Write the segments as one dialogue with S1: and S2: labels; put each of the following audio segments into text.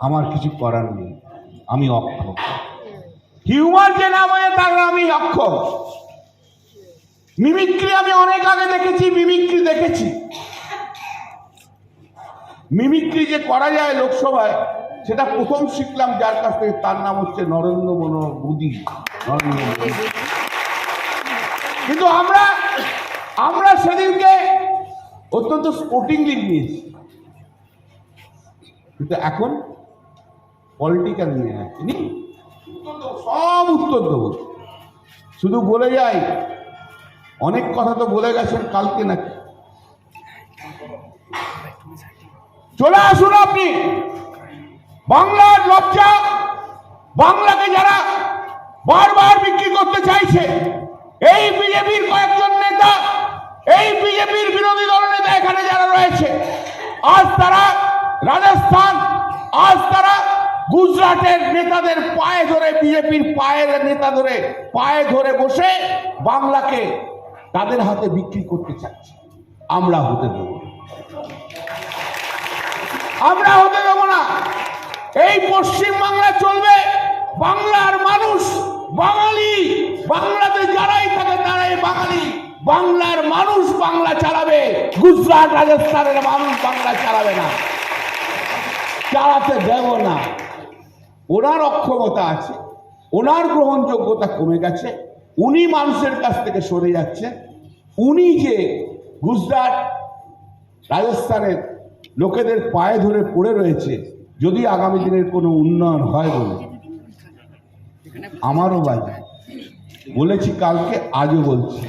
S1: আমার কিছু করার নেই। আমি অক্ষম। হিউমার যে নাম হয় তার আমি অক্ষ মিমিক্রি আমি অনেক আগে দেখেছি মিমিক্রি দেখেছি। মিমিক্রি যে করা যায় লোকসভায়, সেটা প্রথম শিখলাম যার কাছ থেকে, তার নাম হচ্ছে নরেন্দ্র মনো মোদী। নরেন্দ্র কিন্তু আমরা আমরা সেদিনকে অত্যন্ত স্পোর্টিং স্পোর্টিংলি নিয়েছি। কিন্তু এখন পলিটিক্যাল নিয়ে আছে নি? সব উত্তর দেবো। শুধু বলে যাই, অনেক কথা তো বলে গেছেন কালকে নাকি। চলে আসুন আপনি। বাংলার লজ্জা, বাংলাকে যারা বারবার বিক্রি করতে চাইছে, এই বিজেপির কয়েকজন নেতা, এই বিজেপির বিরোধী দল নেতা এখানে যারা রয়েছে, আজ তারা রাজস্থান, আজ তারা গুজরাটের নেতাদের পায়ে ধরে, বিজেপির পায়ের নেতা ধরে, পায়ে ধরে বসে বাংলাকে তাদের হাতে বিক্রি করতে চাচ্ছে। আমরা হতে দেবো। আমরা হতে দেবো না। এই পশ্চিম বাংলা চলবে বাংলার মানুষ বাঙালি। বাংলাতে যারাই থাকে তারাই বাঙালি। বাংলার মানুষ বাংলা চালাবে। গুজরাট রাজস্থানের মানুষ বাংলা চালাবে না। চালাতে দেব না। ওনার অক্ষমতা আছে, ওনার গ্রহণযোগ্যতা কমে গেছে, উনি মানুষের কাছ থেকে সরে যাচ্ছে, উনি যে গুজরাট, রাজস্থানের লোকেদের পায়ে ধরে পড়ে রয়েছে, যদি আগামী দিনের কোনো উন্নয়ন হয় বলে। আমারও বাজে বলেছি কালকে, আজও বলছি।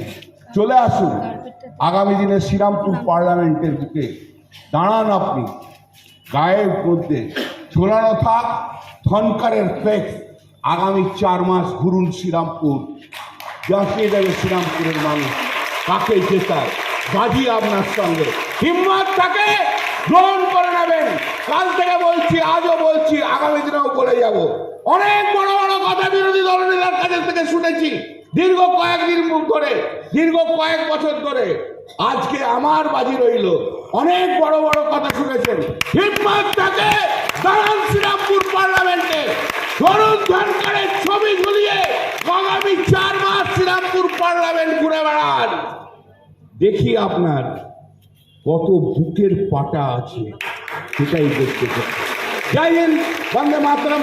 S1: চলে আসুন, আগামী দিনে শ্রীরামপুর পার্লামেন্টের বুকে দাঁড়ান আপনি, গায়ের মধ্যে ঝোলানো থাক। ধনকারের ফ্লেক্স আগামী চার মাস ঘুরুন শ্রীরামপুর। জাঁকিয়ে যাবে শ্রীরামপুরের মানুষ। কাকে জেতায়? বাজি আপনার সঙ্গে। হিম্মত থাকে গ্রহণ করে নেবেন। কাল থেকে বলছি, আজও বলছি, আগামী দিনেও বলে যাব। অনেক বড় বড় কথা বিরোধী দলনেতার কাছে থেকে শুনেছি। দীর্ঘ কয়েকদিন ধরে, দীর্ঘ কয়েক বছর ধরে আজকে আমার বাজি রইল। অনেক বড় বড় কথা শুনেছেন। হিম্মত থাকে দাঁড়ান শ্রীরামপুর ধরুন ধনকারের ছবি ঝুলিয়ে আগামী চার মাস শ্রীরামপুর পার্লামেন্ট ঘুরে বেড়ান। দেখি আপনার কত বুকের পাটা আছে, সেটাই দেখতে চাই জয় হিন্দ, বন্দে মাতরম।